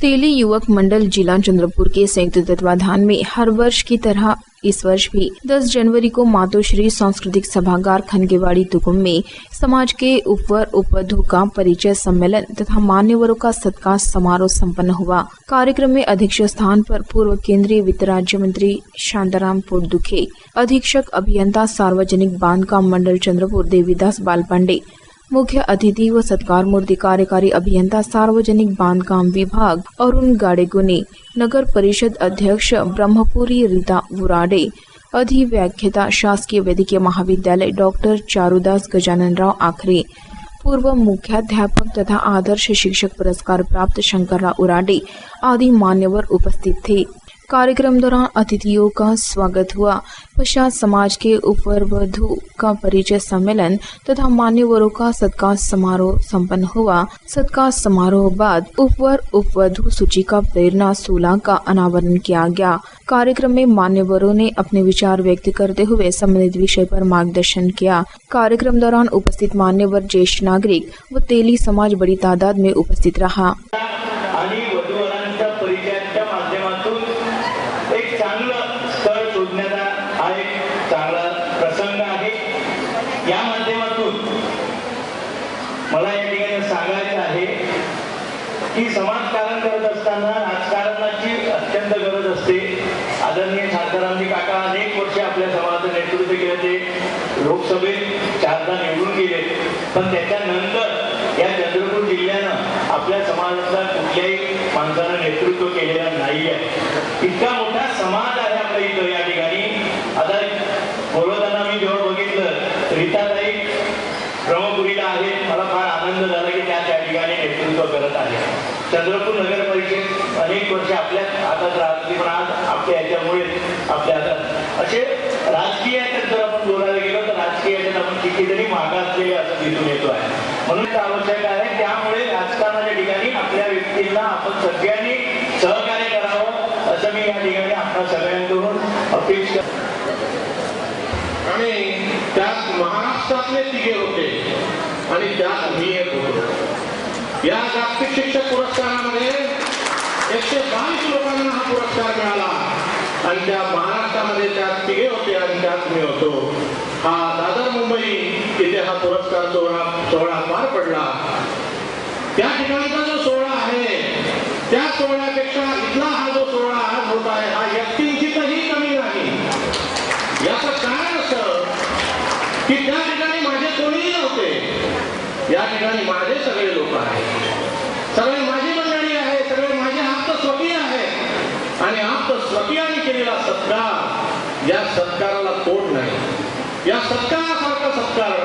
तेली युवक मंडल जिला चंद्रपुर के संयुक्त तत्वाधान में हर वर्ष की तरह इस वर्ष भी 10 जनवरी को मातोश्री सांस्कृतिक सभागार खनगेवाड़ी तुकुम में समाज के उपवर उपवधु का परिचय सम्मेलन तथा मान्यवरों का सत्कार समारोह संपन्न हुआ। कार्यक्रम में अध्यक्ष स्थान पर पूर्व केंद्रीय वित्त राज्य मंत्री शांताराम पोटदुखे अधीक्षक अभियंता सार्वजनिक बाँध बांधकाम मंडल चंद्रपुर देवीदास बालपांडे मुख्य अतिथि व सत्कार मूर्ति कार्यकारी अभियंता सार्वजनिक बांधकाम विभाग अरुण गाडेगुने, नगर परिषद अध्यक्ष ब्रह्मपुरी रीता वुराडे अधिव्याख्यता शासकीय वैद्यकीय महाविद्यालय डॉक्टर चारुदास गजाननराव आखरे, पूर्व मुख्याध्यापक तथा आदर्श शिक्षक पुरस्कार प्राप्त शंकरराव उराडे आदि मान्यवर उपस्थित थे। कार्यक्रम दौरान अतिथियों का स्वागत हुआ। पश्चात समाज के उपवधु का परिचय सम्मेलन तथा मान्यवरों का सत्कार समारोह संपन्न हुआ। सत्कार समारोह बाद उपवर उपवधु सूची का प्रेरणा सोलह का अनावरण किया गया। कार्यक्रम में मान्यवरों ने अपने विचार व्यक्त करते हुए संबंधित विषय पर मार्गदर्शन किया। कार्यक्रम दौरान उपस्थित मान्यवर, ज्येष्ठ नागरिक व तेली समाज बड़ी तादाद में उपस्थित रहा। चांगला प्रसंग आहे. या माध्यमातून मला या ठिकाणी सांगायचं आहे की समाजकारण करत असताना राजकारणाची अत्यंत गरज असते. आदरणीय शांतारामजी काका अनेक वर्ष आपल्या समाजाचं नेतृत्व केलं. ते लोकसभेत चारदा निवडून गेले. पण त्याच्यानंतर या चंद्रपूर जिल्ह्यानं आपल्या समाजाचा कुठल्याही माणसानं नेतृत्व केलेलं नाही आहे इतका मोठा समाज आहे आपल्या इथं या ठिकाणी आता बोलवताना मी जेव्हा बघितलं रीताताई ब्रह्मपुरीला आहे मला फार आनंद झाला की त्या त्या ठिकाणी नेतृत्व करत आहे चंद्रपूर नगर परिषद अनेक वर्ष आपल्या हातात राहते पण आज आपल्या याच्यामुळे आपल्या हातात. असे राजकीय जर आपण बोलायला गेलो तर राजकीय याच्यात आपण कितीतरी मागासलेले असं दिसून येतो आहे. म्हणून आवश्यक आहे त्यामुळे राजकारणाच्या ठिकाणी आपल्या व्यक्तींना आपण सगळ्यांनी सहकार्य करावं असं मी या ठिकाणी आपल्या सगळ्यांकडून अपेक्षा आणि त्यात महाराष्ट्रातले तिघे होते. आणि त्यात मी एक होतो. या जागतिक शिक्षक पुरस्कारामध्ये एकशे बावीस लोकांना हा पुरस्कार मिळाला. आणि त्या महाराष्ट्रामध्ये त्यात तिघे होते आणि त्यात मी होतो. हा दादर मुंबई इथे हा पुरस्कार सोहळा सोहळा पार पडला. त्या ठिकाणचा जो सोहळा आहे त्या सोहळ्यापेक्षा इथला हा जो सोहळा आज होत आहे हा व्यक्तींची कमी नाही. याचं कारण असं की त्या सत्कार. या सत्काराला तोड नाही. या सत्कारासारखा सत्कार